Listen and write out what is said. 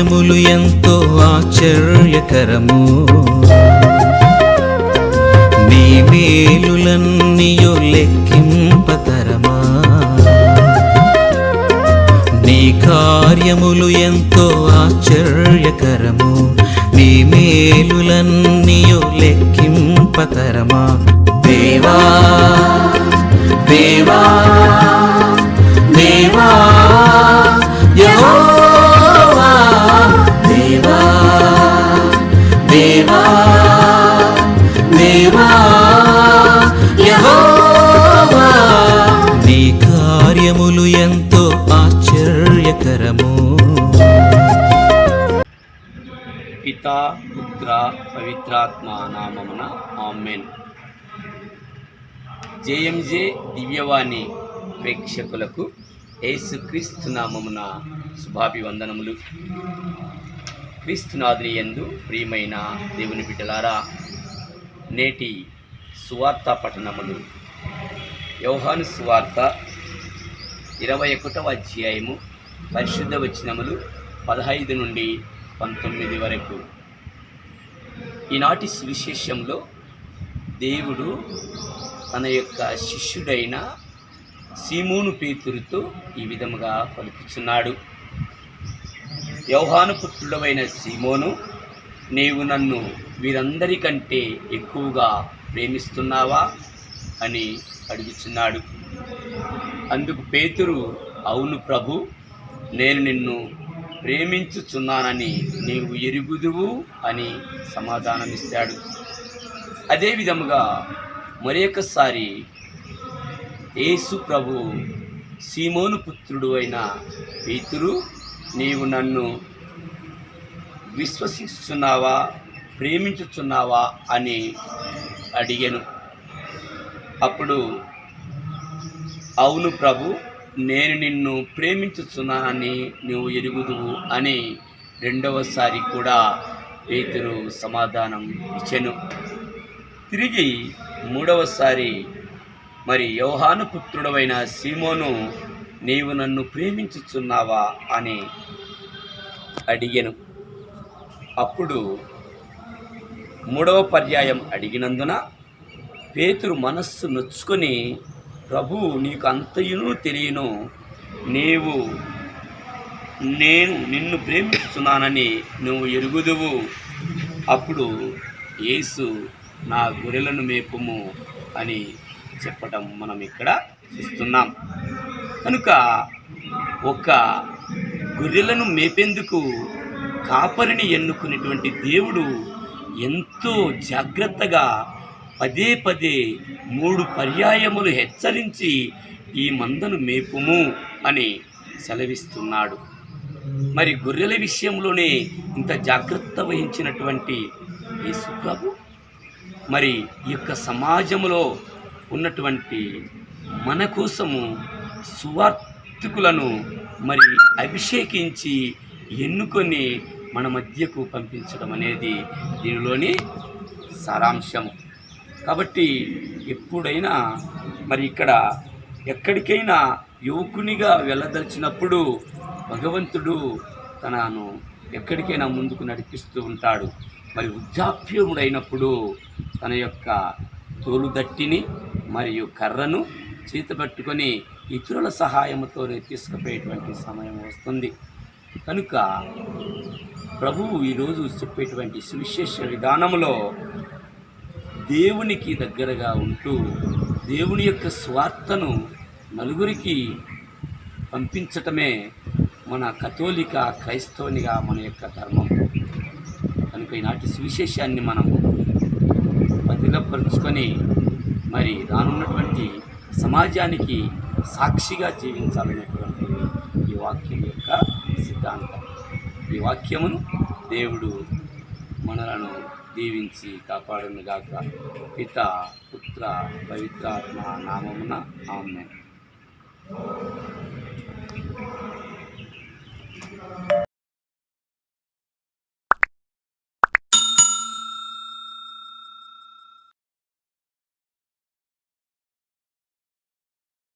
కార్యములు ఎంతో ఆశ్చర్యకరము. నీ మేలులన్నీయో లెక్కింపతరమా. నీ కార్యములు ఎంతో ఆశ్చర్యకరము. నీ మేలులన్నీయో లెక్కింపతరమా. దేవా కార్యములు ఎంతో ఆశ్చర్యకరము. పిత పుత్ర పవిత్రాత్మ నామమున ఆమెన్. జేఎంజే దివ్యవాణి ప్రేక్షకులకు యేసుక్రీస్తు నామమున శుభాభివందనములు. క్రీస్తునాథుని యందు ప్రియమైన దేవుని బిడ్డలారా నేటి సువార్త పఠనములు. యోహాను సువార్త ఇరవై ఒకటవ అధ్యాయము పరిశుద్ధ వచనములు పదహైదు నుండి పంతొమ్మిది వరకు. ఈనాటి సువిశేషంలో దేవుడు తన యొక్క శిష్యుడైన సీమోను పేతురుతో ఈ విధముగా పలుకుచున్నాడు. యౌహాను పుత్రుడమైన సీమోను నీవు నన్ను వీరందరికంటే ఎక్కువగా ప్రేమిస్తున్నావా? అని అడుగుచున్నాడు. అందుకు పేతురు అవును ప్రభు నేను నిన్ను ప్రేమించుచున్నానని నీవు ఎరుగుదువు అని సమాధానమిస్తాడు. అదేవిధముగా మరొకసారి యేసు ప్రభు సీమోను పుత్రుడు అయిన పేతురు నీవు నన్ను విశ్వసిస్తున్నావా ప్రేమించుచున్నావా అని అడిగాను. అప్పుడు అవును ప్రభు నేను నిన్ను ప్రేమించుచున్నానని నువ్వు ఎరుగుదువు అని రెండవసారి కూడా పేతురు సమాధానం ఇచ్చెను. తిరిగి మూడవసారి మరి యోహాను పుత్రుడవైన సీమోను నీవు నన్ను ప్రేమించుచున్నావా అని అడిగాను. అప్పుడు మూడవ పర్యాయం అడిగినందున పేతురు మనస్సు నొచ్చుకొని ప్రభు నీకు అంతయును తెలియను. నీవు నేను నిన్ను ప్రేమిస్తున్నానని నువ్వు ఎరుగుదువు. అప్పుడు యేసు నా గొర్రెలను మేపుము అని చెప్పటం మనం ఇక్కడ చూస్తున్నాం. కనుక ఒక గొర్రెలను మేపేందుకు కాపరిని ఎన్నుకునేటువంటి దేవుడు ఎంతో జాగ్రత్తగా పదే పదే మూడు పర్యాయములు హెచ్చరించి ఈ మందను మేపుము అని సెలవిస్తున్నాడు. మరి గొర్రెల విషయంలోనే ఇంత జాగ్రత్త వహించినటువంటి యేసుప్రభు మరి ఈ యొక్క సమాజంలో ఉన్నటువంటి మన కోసము సువార్థికులను మరి అభిషేకించి ఎన్నుకొని మన మధ్యకు పంపించడం అనేది దీనిలోని సారాంశము. కాబట్టి ఎప్పుడైనా మరి ఇక్కడ ఎక్కడికైనా యువకునిగా వెళ్ళదలిచినప్పుడు భగవంతుడు తనను ఎక్కడికైనా ముందుకు నడిపిస్తూ ఉంటాడు. మరి వృద్ధాప్యముడైనప్పుడు తన యొక్క తోలుదట్టిని మరియు కర్రను చేత పట్టుకొని ఇతరుల సహాయంతో తీసుకుపోయేటువంటి సమయం వస్తుంది. కనుక ప్రభువు ఈరోజు చెప్పేటువంటి సువిశేష విధానంలో దేవునికి దగ్గరగా ఉంటూ దేవుని యొక్క స్వార్థను నలుగురికి పంపించటమే మన కథోలిక క్రైస్తవునిగా మన యొక్క ధర్మం. కనుక ఈనాటి సువిశేషాన్ని మనం పదిలపరుచుకొని మరి రానున్నటువంటి సమాజానికి సాక్షిగా జీవించాలనేటువంటి ఈ వాక్యం యొక్క సిద్ధాంతం. ఈ వాక్యమును దేవుడు మనలను దీవించి కాపాడునుగాక. పిత పుత్ర పవిత్రాత్మ నామమున ఆమె